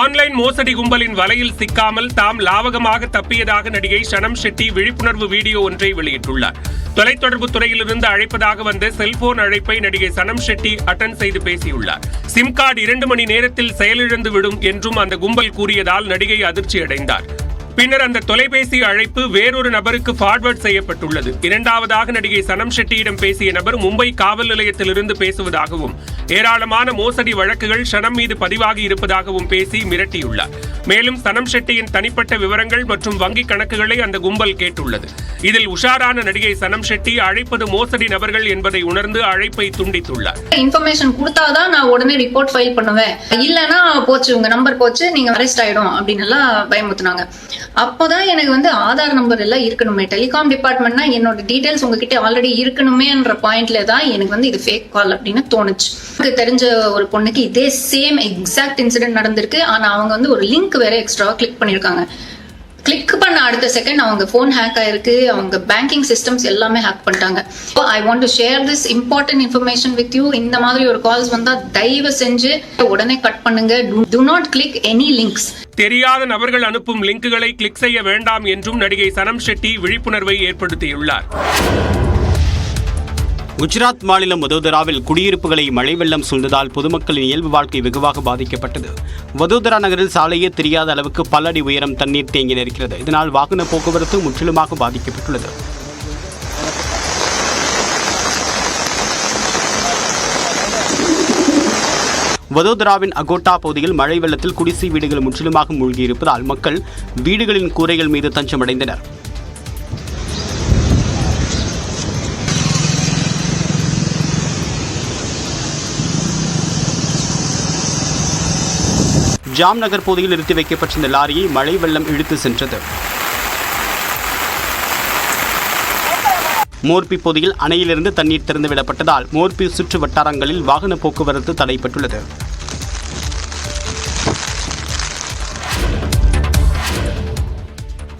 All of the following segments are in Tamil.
ஆன்லைன் மோசடி கும்பலின் வலையில் சிக்காமல் தாம் லாவகமாக தப்பியதாக நடிகை சனம் ஷெட்டி விழிப்புணர்வு வீடியோ ஒன்றை வெளியிட்டுள்ளார். தொலைத்தொடர்பு துறையிலிருந்து அழைப்பதாக வந்த செல்போன் அழைப்பை நடிகை சனம் ஷெட்டி அட்டன் செய்து பேசியுள்ளார். சிம் கார்டு இரண்டு மணி நேரத்தில் செயலிழந்து விடும் என்றும் அந்த கும்பல் கூறியதால் நடிகை அதிர்ச்சி அடைந்தார் பின்னர் அந்த தொலைபேசி அழைப்பு வேறொரு நபருக்கு ஃபார்வர்ட் செய்யப்பட்டுள்ளது. இரண்டாவதாக நடிகை சனம் ஷெட்டியிடம் பேசிய நபர் மும்பை காவல் நிலையத்திலிருந்து பேசுவதாகவும் ஏராளமான மோசடி வழக்குகள் சனம் மீது பதிவாகி இருப்பதாகவும் பேசி மிரட்டியுள்ளார். மேலும் சனம் ஷெட்டியின் தனிப்பட்ட விவரங்கள் மற்றும் வங்கி கணக்குகளை அந்த கும்பல் கேட்டுள்ளது. இதில் உஷாரான நடிகை சனம் ஷெட்டி அழைப்பது மோசடி நபர்கள் என்பதை உணர்ந்து அழைப்பை துண்டித்துள்ளார். இன்ஃபர்மேஷன் கொடுத்தாதான் நான் உடனே ரிப்போர்ட் ஃபைல் பண்ணுவேன். இல்லைன்னா போச்சு உங்க நம்பர் போச்சு நீங்க அரெஸ்ட் ஆயிடும் அப்படின்னு எல்லாம் பயமுத்துனாங்க அப்போதான் எனக்கு வந்து ஆதார் நம்பர் எல்லாம் இருக்கணுமே. டெலிகாம் டிபார்ட்மெண்ட்னா என்னோட டீடைல்ஸ் உங்ககிட்ட ஆல்ரெடி இருக்கணுமேன்ற பாயிண்ட்ல தான் எனக்கு வந்து இது ஃபேக் கால் அப்படின்னு தோணுச்சு. எனக்கு தெரிஞ்ச ஒரு பொண்ணுக்கு இதே சேம் எக்ஸாக்ட் இன்சிடென்ட் நடந்திருக்கு. ஆனா அவங்க வந்து ஒரு லிங்க் வேற எக்ஸ்ட்ராவா கிளிக் பண்ணிருக்காங்க. கிளிக் பண்ண அடுத்த செகண்ட் அவங்க ஃபோன் ஹேக் ஆயிருக்கு. அவங்க பேங்கிங் சிஸ்டம்ஸ் எல்லாமே ஹேக் பண்ணிட்டாங்க. I want to share this important information with you இந்த மாதிரி ஒரு கால்ஸ் வந்தா தயவு செஞ்சு உடனே கட் பண்ணுங்க. Do not click any links தெரியாத நபர்கள் அனுப்பும் லிங்குகளை கிளிக் செய்ய வேண்டாம் என்றும் நடிகை சனம் ஷெட்டி விழிப்புணர்வை ஏற்படுத்தியுள்ளார். குஜராத் மாநிலம் வதோதராவில் குடியிருப்புகளை மழை வெள்ளம் சூழ்ந்ததால் பொதுமக்களின் இயல்பு வாழ்க்கை வெகுவாக பாதிக்கப்பட்டது. வதோதரா நகரில் சாலையே தெரியாத அளவுக்கு பல அடி உயரம் தண்ணீர் தேங்கி நிற்கிறது. இதனால் வாகன போக்குவரத்து முற்றிலுமாக பாதிக்கப்பட்டுள்ளது. வதோதராவின் அகோட்டா பகுதியில் மழை வெள்ளத்தில் குடிசை வீடுகள் முற்றிலுமாக மூழ்கியிருப்பதால் மக்கள் வீடுகளின் கூரைகள் மீது தஞ்சமடைந்தனர். ஜாம் நகர் பகுதியில் நிறுத்தி வைக்கப்பட்டிருந்த லாரியை மழை வெள்ளம் இழுத்து சென்றது. மோர்பி பகுதியில் அணையிலிருந்து தண்ணீர் திறந்துவிடப்பட்டதால் மோர்பி சுற்று வட்டாரங்களில் வாகன போக்குவரத்து தடைப்பட்டுள்ளது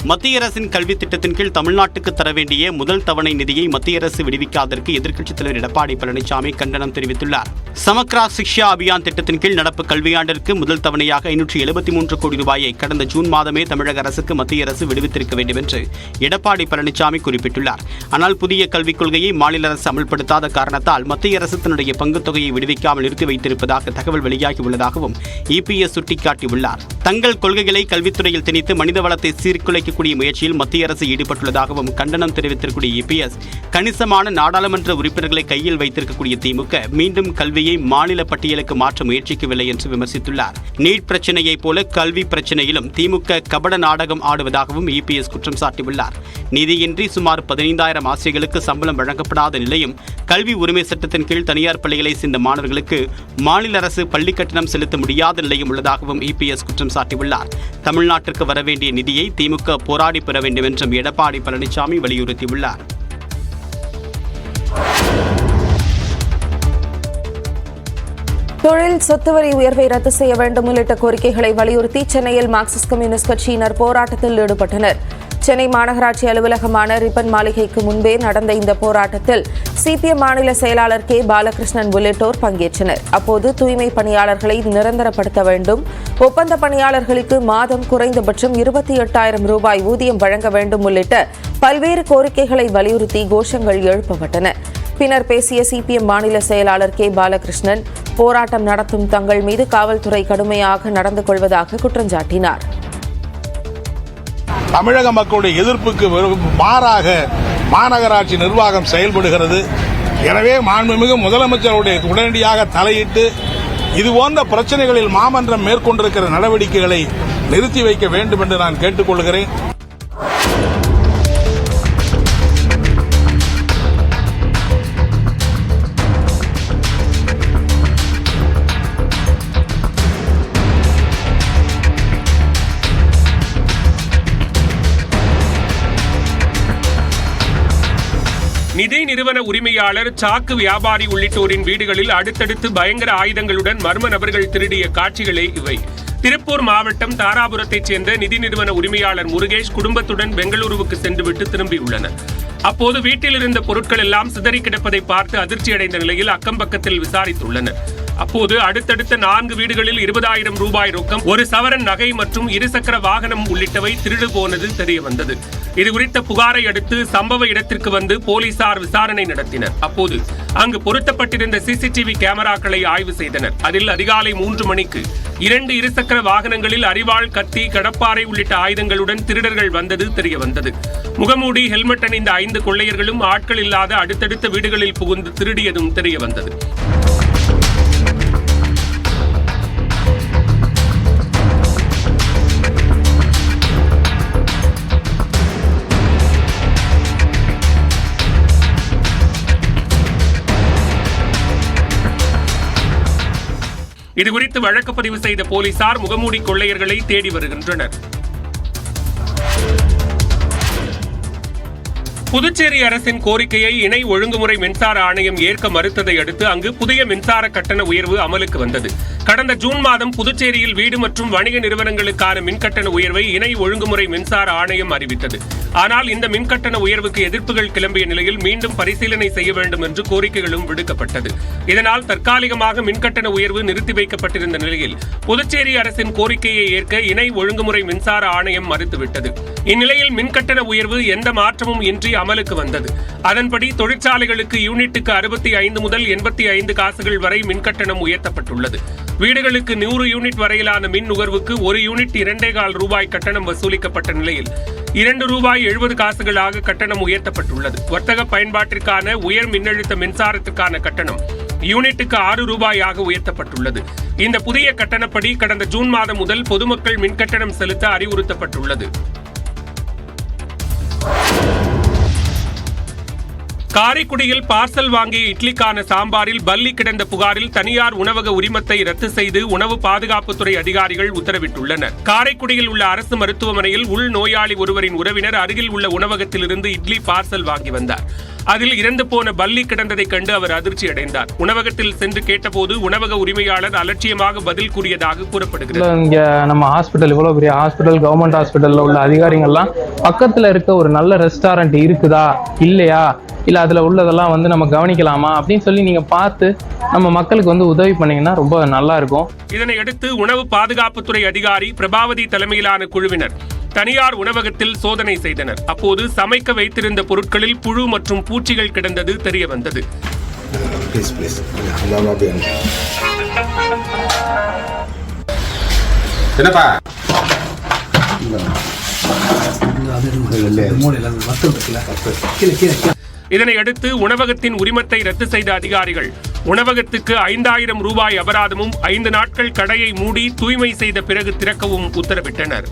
மத்திய அரசின் கல்வி திட்டத்தின் கீழ் தமிழ்நாட்டுக்கு தர வேண்டிய முதல் தவணை நிதியை மத்திய அரசு விடுவிக்காததற்கு எதிர்க்கட்சித் தலைவர் எடப்பாடி பழனிசாமி கண்டனம் தெரிவித்துள்ளார். சமக்ரா சிக்ஷா அபியான் திட்டத்தின் கீழ் நடப்பு கல்வியாண்டிற்கு முதல் தவணையாக ஐநூற்றி எழுபத்தி மூன்று கோடி ரூபாயை கடந்த ஜூன் மாதமே தமிழக அரசுக்கு மத்திய அரசு விடுவித்திருக்க வேண்டும் என்று எடப்பாடி பழனிசாமி குறிப்பிட்டுள்ளார். ஆனால் புதிய கல்விக் கொள்கையை மாநில அரசு அமல்படுத்தாத காரணத்தால் மத்திய அரசு தன்னுடைய பங்குத் தொகையை விடுவிக்காமல் நிறுத்தி வைத்திருப்பதாக தகவல் வெளியாகியுள்ளதாகவும் இபிஎஸ் சுட்டிக்காட்டியுள்ளார். தங்கள் கொள்கைகளை கல்வித்துறையில் திணித்து மனித வளத்தை சீர்குலைக்கக்கூடிய முயற்சியில் மத்திய அரசு ஈடுபட்டுள்ளதாகவும் கண்டனம் தெரிவித்திருக்கூடிய இபிஎஸ் கணிசமான நாடாளுமன்ற உறுப்பினர்களை கையில் வைத்திருக்கக்கூடிய திமுக மீண்டும் கல்வியை மாநில பட்டியலுக்கு மாற்ற முயற்சிக்கவில்லை என்று விமர்சித்துள்ளார். நீட் பிரச்சினையைப் போல கல்வி பிரச்சினையிலும் திமுக கபட நாடகம் ஆடுவதாகவும் இபிஎஸ் குற்றம் சாட்டியுள்ளார். நிதியின்றி சுமார் பதினைந்தாயிரம் ஆசிரியர்களுக்கு சம்பளம் வழங்கப்படாத நிலையும் கல்வி உரிமை சட்டத்தின் கீழ் தனியார் பள்ளிகளை சேர்ந்த மாணவர்களுக்கு மாநில அரசு பள்ளி கட்டணம் செலுத்த முடியாத நிலையும் உள்ளதாகவும் இபிஎஸ் குற்றம் சாட்டியுள்ளார். தமிழ்நாட்டிற்கு வர வேண்டிய நிதியை திமுக போராடி பெற வேண்டும் என்றும் எடப்பாடி பழனிசாமி வலியுறுத்தியுள்ளார். தொழில் சொத்து வரி உயர்வை ரத்து செய்ய வேண்டும் உள்ளிட்ட கோரிக்கைகளை வலியுறுத்தி சென்னையில் மார்க்சிஸ்ட் கம்யூனிஸ்ட் கட்சியினர் போராட்டத்தில் ஈடுபட்டனர். சென்னை மாநகராட்சி அலுவலகமான ரிப்பன் மாளிகைக்கு முன்பே நடந்த இந்த போராட்டத்தில் சிபிஎம் மாநில செயலாளர் கே. பாலகிருஷ்ணன் உள்ளிட்டோர் பங்கேற்றனர். அப்போது தூய்மை பணியாளர்களை நிரந்தரப்படுத்த வேண்டும். ஒப்பந்த பணியாளர்களுக்கு மாதம் குறைந்தபட்சம் இருபத்தி எட்டாயிரம் ரூபாய் ஊதியம் வழங்க வேண்டும் உள்ளிட்ட பல்வேறு கோரிக்கைகளை வலியுறுத்தி கோஷங்கள் எழுப்பப்பட்டன. பின்னர் பேசிய சிபிஎம் மாநில செயலாளர் கே. பாலகிருஷ்ணன் போராட்டம் நடத்தும் தங்கள் மீது காவல்துறை கடுமையாக நடந்து கொள்வதாக குற்றஞ்சாட்டினார். தமிழக மக்களுடைய எதிர்ப்புக்கு வெறும் மாறாக மாநகராட்சி நிர்வாகம் செயல்படுகிறது. எனவே மாண்புமிகு முதலமைச்சருடைய உடனடியாக தலையிட்டு இது போன்ற பிரச்சனைகளில் மாமன்றம் மேற்கொண்டிருக்கிற நடவடிக்கைகளை நிறுத்தி வைக்க வேண்டும் என்று நான் கேட்டுக்கொள்கிறேன். நிதி நிறுவன உரிமையாளர் சாக்கு வியாபாரி உள்ளிட்டோரின் வீடுகளில் அடுத்தடுத்து பயங்கர ஆயுதங்களுடன் மர்ம நபர்கள் திருடிய காட்சிகளே இவை. திருப்பூர் மாவட்டம் தாராபுரத்தைச் சேர்ந்த நிதி நிறுவன உரிமையாளர் முருகேஷ் குடும்பத்துடன் பெங்களூருவுக்கு சென்றுவிட்டு திரும்பியுள்ளனர். அப்போது வீட்டில் இருந்த பொருட்கள் எல்லாம் சிதறி கிடப்பதை பார்த்து அதிர்ச்சியடைந்த நிலையில் அக்கம் பக்கத்தில் விசாரித்துள்ளனர். அப்போது அடுத்தடுத்த நான்கு வீடுகளில் இருபதாயிரம் ரூபாய் ரொக்கம் ஒரு சவரன் நகை மற்றும் இருசக்கர வாகனம் உள்ளிட்டவை திருடு போனது தெரிய வந்தது. இதுகுறித்த புகாரை அடுத்து சம்பவ இடத்திற்கு வந்து போலீசார் விசாரணை நடத்தினர். அப்போது அங்கு பொருத்தப்பட்டிருந்த சிசிடிவி கேமராக்களை ஆய்வு செய்தனர். அதில் அதிகாலை மூன்று மணிக்கு இரண்டு இருசக்கர வாகனங்களில் அரிவாள் கத்தி கடப்பாறை உள்ளிட்ட ஆயுதங்களுடன் திருடர்கள் வந்தது தெரிய வந்தது. முகமூடி ஹெல்மெட் அணிந்த ஐந்து கொள்ளையர்களும் ஆட்கள் இல்லாத அடுத்தடுத்த வீடுகளில் புகுந்து திருடியதும் தெரிய வந்தது. இதுகுறித்து வழக்கு பதிவு செய்த போலீசார் முகமூடி கொள்ளையர்களை தேடி வருகின்றனர். புதுச்சேரி அரசின் கோரிக்கையை இணை ஒழுங்குமுறை மின்சார ஆணையம் ஏற்க மறுத்ததை அடுத்து அங்கு புதிய மின்சார கட்டண உயர்வு அமலுக்கு வந்தது. கடந்த ஜூன் மாதம் புதுச்சேரியில் வீடு மற்றும் வணிக நிறுவனங்களுக்கான மின்கட்டண உயர்வை இணை ஒழுங்குமுறை மின்சார ஆணையம் அறிவித்தது. ஆனால் இந்த மின்கட்டண உயர்வுக்கு எதிர்ப்புகள் கிளம்பிய நிலையில் மீண்டும் பரிசீலனை செய்ய வேண்டும் என்று கோரிக்கைகளும் விடுக்கப்பட்டது. இதனால் தற்காலிகமாக மின்கட்டண உயர்வு நிறுத்தி வைக்கப்பட்டிருந்த நிலையில் புதுச்சேரி அரசின் கோரிக்கையை ஏற்க இணை ஒழுங்குமுறை மின்சார ஆணையம் மறுத்துவிட்டது. இந்நிலையில் மின்கட்டண உயர்வு எந்த மாற்றமும் இன்றி அமலுக்கு வந்தது. அதன்படி தொழிற்சாலைகளுக்கு யூனிட்டுக்கு அறுபத்தி ஐந்து முதல் எண்பத்தி ஐந்து காசுகள் வரை மின்கட்டணம் உயர்த்தப்பட்டுள்ளது. வீடுகளுக்கு நூறு யூனிட் வரையிலான மின் நுகர்வுக்கு ஒரு யூனிட் இரண்டே கால் ரூபாய் கட்டணம் வசூலிக்கப்பட்ட நிலையில் இரண்டு ரூபாய் எழுபது காசுகளாக கட்டணம் உயர்த்தப்பட்டுள்ளது. வர்த்தக பயன்பாட்டிற்கான உயர் மின்னழுத்த மின்சாரத்துக்கான கட்டணம் யூனிட்டுக்கு ஆறு ரூபாயாக உயர்த்தப்பட்டுள்ளது. இந்த புதிய கட்டணப்படி கடந்த ஜூன் மாதம் முதல் பொதுமக்கள் மின்கட்டணம் செலுத்த அறிவுறுத்தப்பட்டுள்ளது. காரைக்குடியில் பார்சல் வாங்கிய இட்லிக்கான சாம்பாரில் பல்லி கிடந்த புகாரில் தனியார் உணவக உரிமத்தை ரத்து செய்து உணவு பாதுகாப்புத்துறை அதிகாரிகள் உத்தரவிட்டுள்ளனர். காரைக்குடியில் உள்ள அரசு மருத்துவமனையில் உள் நோயாளி ஒருவரின் உறவினர் அருகில் உள்ள உணவகத்திலிருந்து இட்லி பார்சல் வாங்கி வந்தார். அதில் இறந்து போன பல்லி கிடந்ததைக் கண்டு அவர் அதிர்ச்சி அடைந்தார். உணவகத்தில் சென்று கேட்டபோது உணவக உரிமையாளர் அலட்சியமாக பதில் கூறியதாக கூறப்படுகிறது. இங்க நம்ம ஹாஸ்பிட்டல் இவ்வளவு பெரிய ஹாஸ்பிட்டல் கவர்மெண்ட் ஹாஸ்பிட்டல்ல உள்ள அதிகாரிகள்லாம் பக்கத்துல இருக்க ஒரு நல்ல ரெஸ்டாரண்ட் இருக்குதா? இல்லையா? இல்ல அதுல உள்ளதெல்லாம் வந்து நம்ம கவனிக்கலாமா? அப்படின்னு சொல்லி நீங்க பார்த்து நம்ம மக்களுக்கு வந்து உதவி பண்ணீங்கன்னா ரொம்ப நல்லா இருக்கும். இதனையடுத்து உணவு பாதுகாப்புத்துறை அதிகாரி பிரபாவதி தலைமையிலான குழுவினர் தனியார் உணவகத்தில் சோதனை செய்தனர். அப்போது சமைக்க வைத்திருந்த பொருட்களில் புழு மற்றும் பூச்சிகள் கிடந்தது தெரிய வந்தது. என்னப்பா? இதனையடுத்து உணவகத்தின் உரிமத்தை ரத்து செய்த அதிகாரிகள் உணவகத்துக்கு ஐந்தாயிரம் ரூபாய் அபராதமும் ஐந்து நாட்கள் கடையை மூடி தூய்மை செய்த பிறகு திறக்கவும் உத்தரவிட்டனர்.